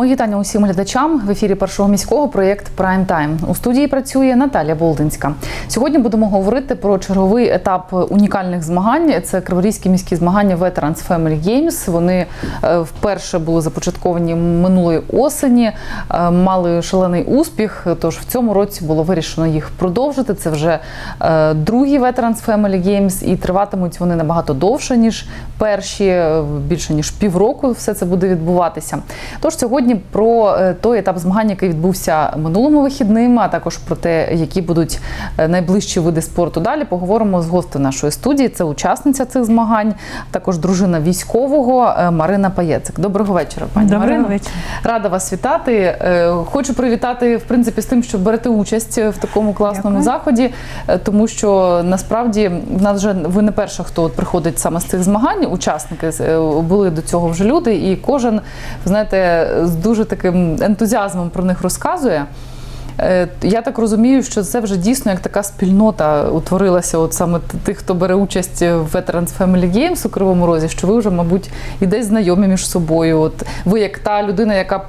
Мої вітання усім глядачам в ефірі першого міського проєкт Прайм Тайм. У студії працює Наталя Болдинська. Сьогодні будемо говорити про черговий етап унікальних змагань. Це Криворізькі міські змагання Veterans Family Games. Вони е, вперше були започатковані минулої осені, е, мали шалений успіх. Тож в цьому році було вирішено їх продовжити. Це вже е, другі Veterans Family Games, і триватимуть вони набагато довше ніж перші, більше ніж півроку. Все це буде відбуватися. Тож сьогодні про е, той етап змагань, який відбувся минулими вихідними, а також про те, які будуть е, найближчі види спорту. Далі поговоримо з гостем нашої студії. Це учасниця цих змагань, також дружина військового е, Марина Паєцик. Доброго вечора, пані Доброго Марино. вечора. Рада вас вітати. Хочу привітати в принципі з тим, що берете участь в такому класному Дякую. заході, тому що насправді в нас вже ви не перша, хто от приходить саме з цих змагань. Учасники були до цього вже люди, і кожен знаєте з дуже таким ентузіазмом про них розказує. Е, Я так розумію, що це вже дійсно як така спільнота утворилася, от саме тих, хто бере участь в Veterans Family Games у Кривому Розі, що ви вже, мабуть, і десь знайомі між собою. От ви як та людина, яка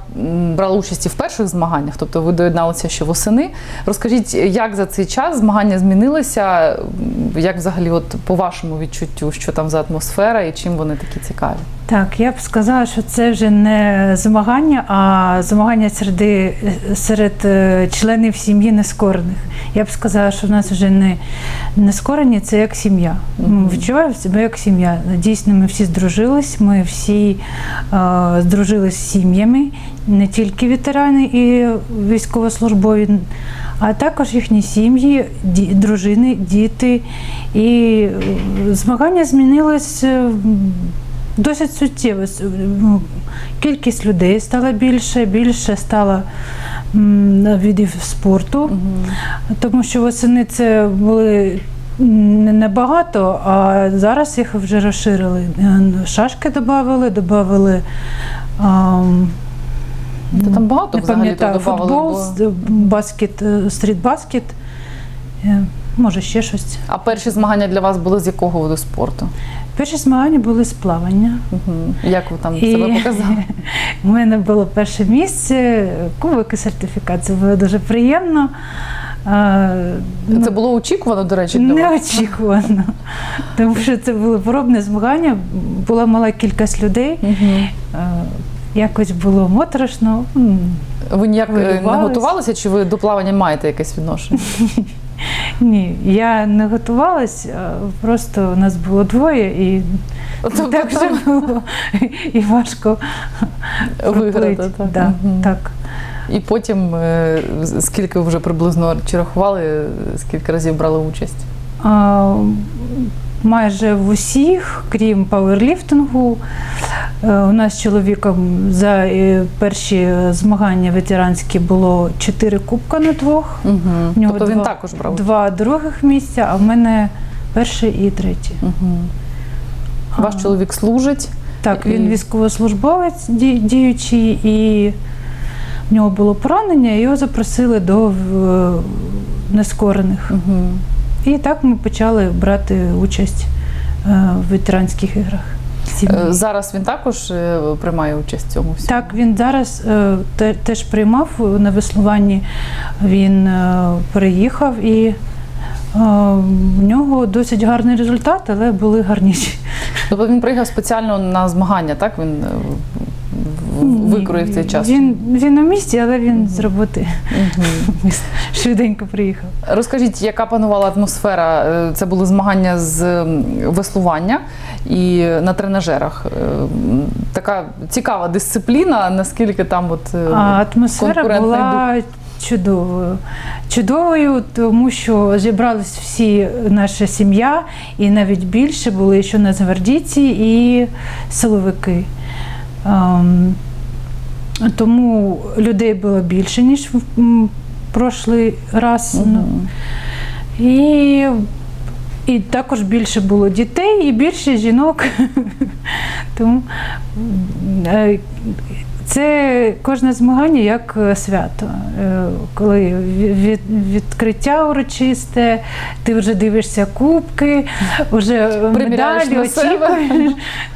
брала участь і в перших змаганнях, тобто ви доєдналися ще восени. Розкажіть, як за цей час змагання змінилися? Як взагалі, от по вашому відчуттю, що там за атмосфера і чим вони такі цікаві? Так, я б сказала, що це вже не змагання, а змагання серед, серед е, членів сім'ї нескорених. Я б сказала, що в нас вже не нескорені, це як сім'я. Ми відчуваємо себе як сім'я. Дійсно, ми всі здружились, ми всі е, здружились з сім'ями, не тільки ветерани і військовослужбові, а також їхні сім'ї, дружини, діти. І е, змагання змінилось. Досить суттєво. Кількість людей стала більше, більше стало м, видів спорту, тому що восени це були небагато, а зараз їх вже розширили. Е, Шашки додали, додали. Та там багато взагалі пам'ятаю, футбол, баскет, е, стрітбаскет, е, може ще щось. А перші змагання для вас були з якого виду спорту? Перші змагання були з плавання. Угу. Як ви там І- себе показали? У мене було перше місце, кубок і сертифікат. Це було дуже приємно. А, ну, Це було очікувано, до речі, для вас? неочікувано, тому що це було пробне змагання, була мала кількість людей. Мгм. А, Якось було моторошно. Ви ніяк е, не готувалися, чи ви до плавання маєте якесь відношення? Ні, я не готувалась, просто у нас було двоє і Тобто так же було і важко Виграти, так. Да, угу. так. І потім е, скільки вже приблизно чи рахували, е, скільки разів брали участь? А, Майже в усіх, крім пауерліфтингу, Е, у нас з чоловіком за е, перші змагання ветеранські було чотири кубка на двох. Угу. У нього Тобто він два- також брав. Два других місця, а в мене перше і третє. Угу. Ваш А, чоловік служить. Так, і- він військовослужбовець ді- діючий, і в нього було поранення, і його запросили до нескорених. Угу. І так ми почали брати участь е, в ветеранських іграх. сім'ї. Зараз він також е, приймає участь в цьому всьому? Так, він зараз е, теж приймав на веслуванні. Він е, переїхав і е, в нього досить гарний результат, але були гарніші. Тобто він приїхав спеціально на змагання, так? Він е, викроїв цей час? Він, він на місці, але він з роботи швиденько приїхав. Розкажіть, яка панувала атмосфера? Е, Це були змагання з веслування і на тренажерах. Е, Така цікава дисципліна, наскільки там от е, А атмосфера була чудовою. Чудовою, тому що зібрались всі наша сім'я, і навіть більше були ще нацгвардійці і силовики. Ем, Тому людей було більше, ніж в прошлий раз. Ну, І, і також більше було дітей і більше жінок. Тому е, це кожне змагання як е, свято. Е, Коли від- відкриття урочисте, ти вже дивишся кубки, вже медалі очікуєш.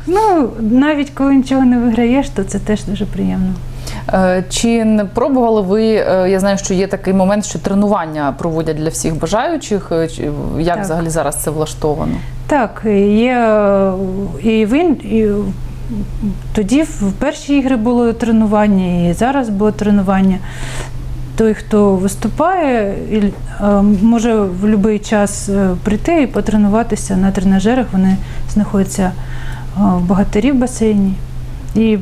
Ну, навіть коли нічого не виграєш, то це теж дуже приємно. Е, Чи не пробували ви? Я знаю, що є такий момент, що тренування проводять для всіх бажаючих. Як Так. взагалі зараз це влаштовано? Так, є і він. І тоді в перші ігри було тренування, і зараз було тренування. Той, хто виступає, е, може в будь-який час е, прийти і потренуватися на тренажерах. Вони знаходяться е, в багатирі в басейні. І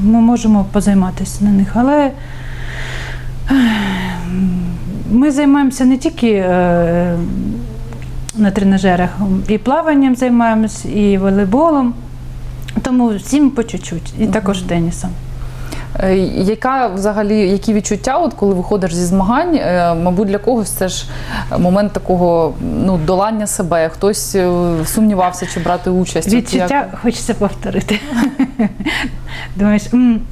ми можемо позайматися на них. Але ми займаємося не тільки на тренажерах, і плаванням займаємось, і волейболом. Тому всім по чуть-чуть, і також тенісом. Е, Яка взагалі які відчуття, от коли виходиш зі змагань? Е, Мабуть, для когось це ж момент такого ну долання себе. Хтось е, сумнівався, чи брати участь. Відчуття як? хочеться повторити. Думаєш,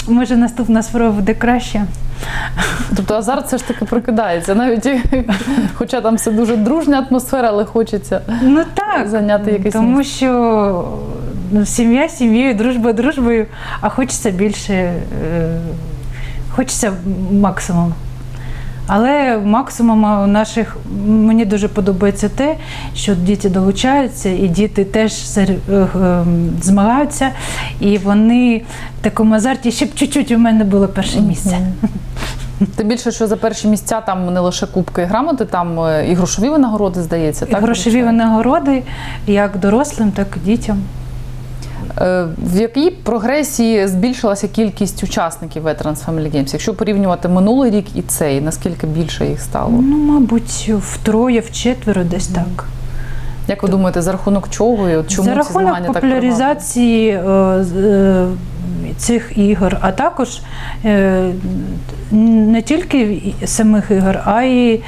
може наступна спроба буде краще. Тобто азарт все ж таки прокидається, навіть хоча там все дуже дружня атмосфера, але хочеться. Ну так, Зайняти якесь тому що ну, сім'я сім'єю, дружба дружбою, а хочеться більше, е, хочеться максимум. Але максимум у наших мені дуже подобається те, що діти долучаються, і діти теж е, е, змагаються, і вони в такому азарті, щоб чуть-чуть у мене було перше місце. Тим більше, що за перші місця там не лише кубки і грамоти, там і грошові винагороди, здається. І так? грошові винагороди як дорослим, так і дітям. Е, В якій прогресії збільшилася кількість учасників Veterans Family Games? Якщо порівнювати минулий рік і цей, наскільки більше їх стало? Ну, мабуть, втроє, вчетверо, десь так. Як ви думаєте, за рахунок чого і от чому За ці рахунок змагання так популяризації е, е, цих ігор, а також е, не тільки самих ігор, а й е,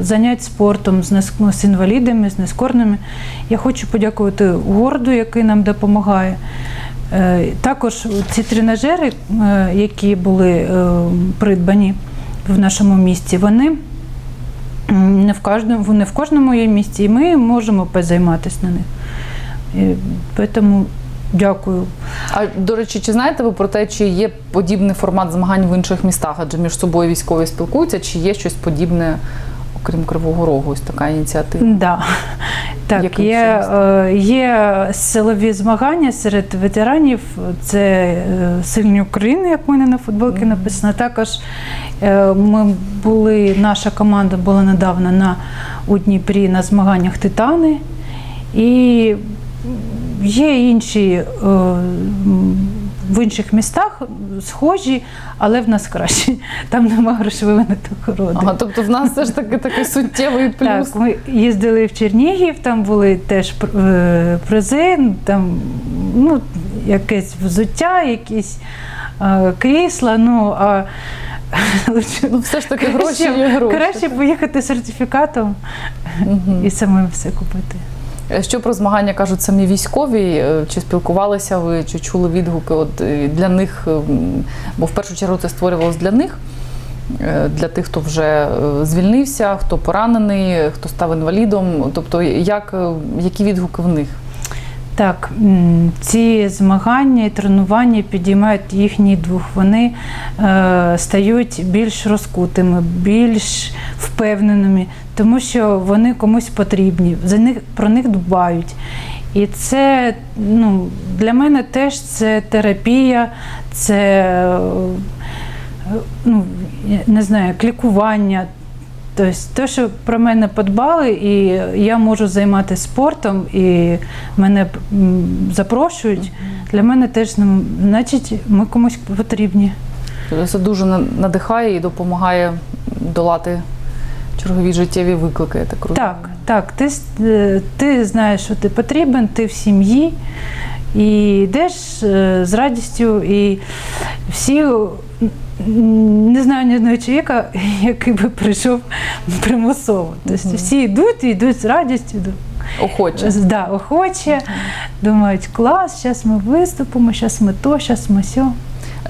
занять спортом з, інвалідами, з нескорними. Я хочу подякувати Горду, який нам допомагає. Е, Також ці тренажери, які були придбані в нашому місті, вони не в кожному, не в кожному є місці, і ми можемо позайматися на них. Тому дякую. А до речі, чи знаєте ви про те, чи є подібний формат змагань в інших містах? Адже між собою військові спілкуються, чи є щось подібне, окрім Кривого Рогу, ось така ініціатива? Да. Так, є, е, є силові змагання серед ветеранів. Це е, сильні України, як в мене на футболці написано. Також е, ми були, наша команда була недавно на у Дніпрі на змаганнях Титани. І є інші е, в інших містах схожі, але в нас кращі. Там нема грошової винагороди. Ага, тобто в нас все ж таки такий суттєвий плюс. Так, ми їздили в Чернігів, там були теж е, призи, там ну, якесь взуття, якісь е, крісла. Ну, а Ну, все ж таки гроші є гроші. краще поїхати сертифікатом Мгм. і самим все купити. Е, Що про змагання кажуть самі військові? Е, Чи спілкувалися ви, чи чули відгуки от е, для них? Бо в першу чергу це створювалось для них, для тих, хто вже звільнився, хто поранений, хто став інвалідом. Тобто, як, які відгуки в них? Так, ці змагання і тренування підіймають їхній дух. Вони е, стають більш розкутими, більш впевненими, тому що вони комусь потрібні, за них про них дбають. І це ну, для мене теж це терапія, це ну, не знаю, лікування. Тобто, те, що про мене подбали, і я можу займатися спортом, і мене запрошують, для мене теж ну, значить, ми комусь потрібні. Тобто Це дуже надихає і допомагає долати чергові життєві виклики. Я так розумію. Так, так, ти, е, ти знаєш, що ти потрібен, ти в сім'ї і йдеш е, з радістю, і всі. Не знаю ні одного чоловіка, який би прийшов примусово. Тобто всі йдуть і йдуть з радістю. Охоче. Да, охоче, думають, клас, зараз ми виступимо, зараз ми то, зараз ми сьо.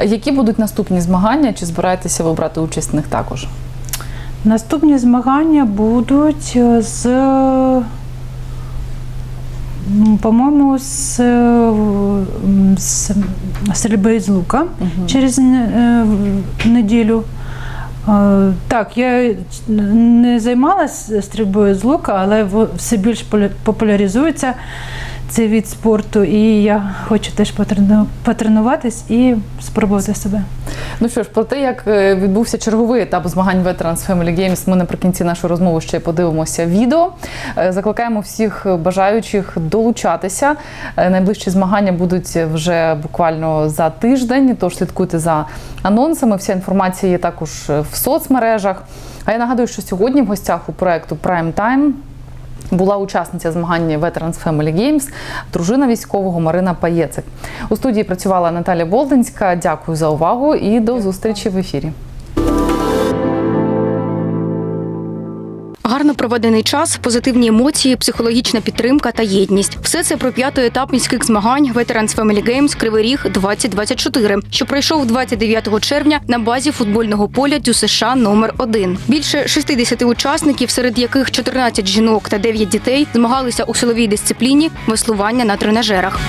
Які будуть наступні змагання? Чи збираєтеся ви брати участь в них також? Наступні змагання будуть е, з по-моєму, з, е, з стрільби з лука через е, неділю. Так, я не займалася стрільбою з лука, але все більш популяризується цей від спорту, і я хочу теж потрену- потренуватись і спробувати себе. Ну що ж, про те, як е, відбувся черговий етап змагань Veterans Family Games, ми наприкінці нашої розмови ще подивимося відео. Е, Закликаємо всіх бажаючих долучатися. Е, Найближчі змагання будуть вже буквально за тиждень, тож слідкуйте за анонсами. Вся інформація є також в соцмережах. А я нагадую, що сьогодні в гостях у проекту Prime Time була учасниця змагання Veterans Family Games, дружина військового Марина Паєцик. У студії працювала Наталя Болдинська. Дякую за увагу і до зустрічі в ефірі. Гарно проведений час, позитивні емоції, психологічна підтримка та єдність. Все це про п'ятий етап міських змагань Veterans Family Games Кривий Ріг 2024, що пройшов 29 червня на базі футбольного поля Дю США номер 1 Більше 60 учасників, серед яких 14 жінок та 9 дітей, змагалися у силовій дисципліні веслування на тренажерах.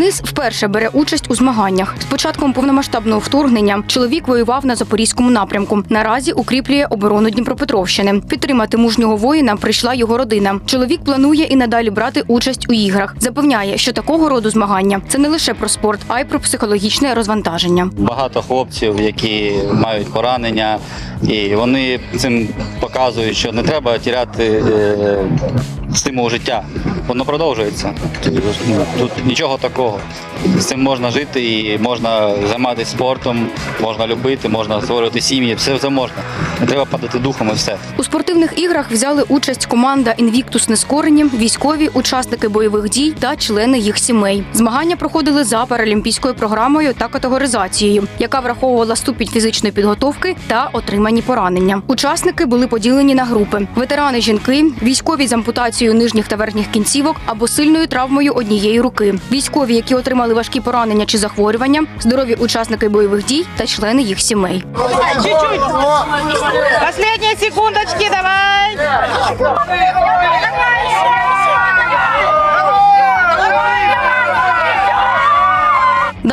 Денис вперше бере участь у змаганнях. З початком повномасштабного вторгнення чоловік воював на запорізькому напрямку. Наразі укріплює оборону Дніпропетровщини. Підтримати мужнього воїна прийшла його родина. Чоловік планує і надалі брати участь у іграх. Запевняє, що такого роду змагання це не лише про спорт, а й про психологічне розвантаження. Багато хлопців, які мають поранення, і вони цим показують, що не треба тіряти е, стимул життя. Воно продовжується. Тут нічого такого. З цим можна жити і можна займатися спортом, можна любити, можна створювати сім'ї, все це можна. Не треба падати духом і все. У спортивних іграх взяли участь команда Інвіктус Нескорені, військові, учасники бойових дій та члени їх сімей. Змагання проходили за паралімпійською програмою та категоризацією, яка враховувала ступінь фізичної підготовки та отримані поранення. Учасники були поділені на групи: ветерани жінки, військові з ампутацією нижніх та верхніх кінцівок або сильною травмою однієї руки, військові, які отримали важкі поранення чи захворювання, здорові учасники бойових дій та члени їх сімей. Чуть-чуть. Последние секундочки, давай.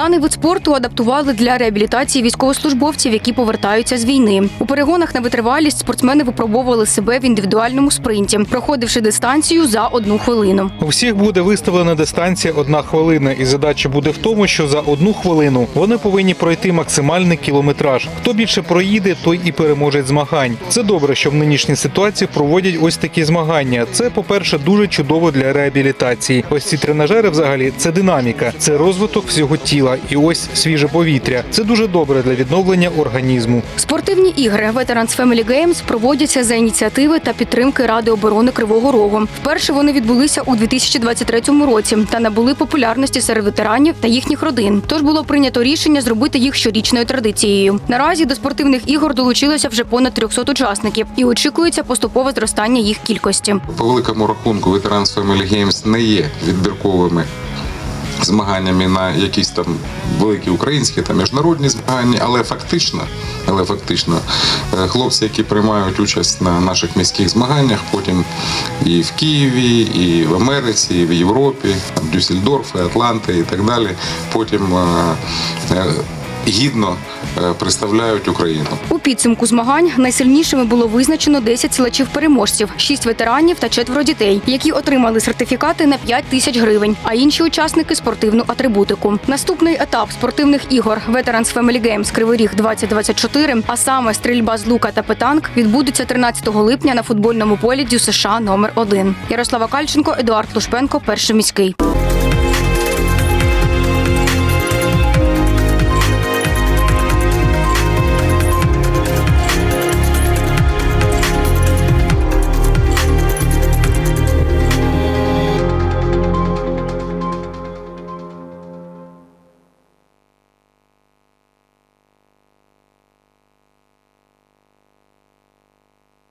Даний вид спорту адаптували для реабілітації військовослужбовців, які повертаються з війни. У перегонах на витривалість спортсмени випробовували себе в індивідуальному спринті, проходивши дистанцію за одну хвилину. У всіх буде виставлена дистанція одна хвилина, і задача буде в тому, що за одну хвилину вони повинні пройти максимальний кілометраж. Хто більше проїде, той і переможе змагань. Це добре, що в нинішній ситуації проводять ось такі змагання. Це, по-перше, дуже чудово для реабілітації. Ось ці тренажери, взагалі, це динаміка, це розвиток всього тіла, і ось свіже повітря. Це дуже добре для відновлення організму. Спортивні ігри Veterans Family Games проводяться за ініціативи та підтримки Ради оборони Кривого Рогу. Вперше вони відбулися у 2023 році та набули популярності серед ветеранів та їхніх родин. Тож було прийнято рішення зробити їх щорічною традицією. Наразі до спортивних ігор долучилося вже понад 300 учасників і очікується поступове зростання їх кількості. По великому рахунку Veterans Family Games не є відбірковими змаганнями на якісь там великі українські та міжнародні змагання, але фактично, але фактично е, хлопці, які приймають участь на наших міських змаганнях, потім і в Києві, і в Америці, і в Європі, там Дюссельдорф, Атланти і так далі, потім е, е, гідно е, представляють Україну. У підсумку змагань найсильнішими було визначено 10 силачів-переможців, 6 ветеранів та четверо дітей, які отримали сертифікати на 5 тисяч гривень, а інші учасники спортивну атрибутику. Наступний етап спортивних ігор Veterans Family Games Кривий Ріг 2024, а саме стрільба з лука та петанк, відбудеться 13 липня на футбольному полі Дю США номер 1 Ярослава Кальченко, Едуард Лушпенко, перший міський.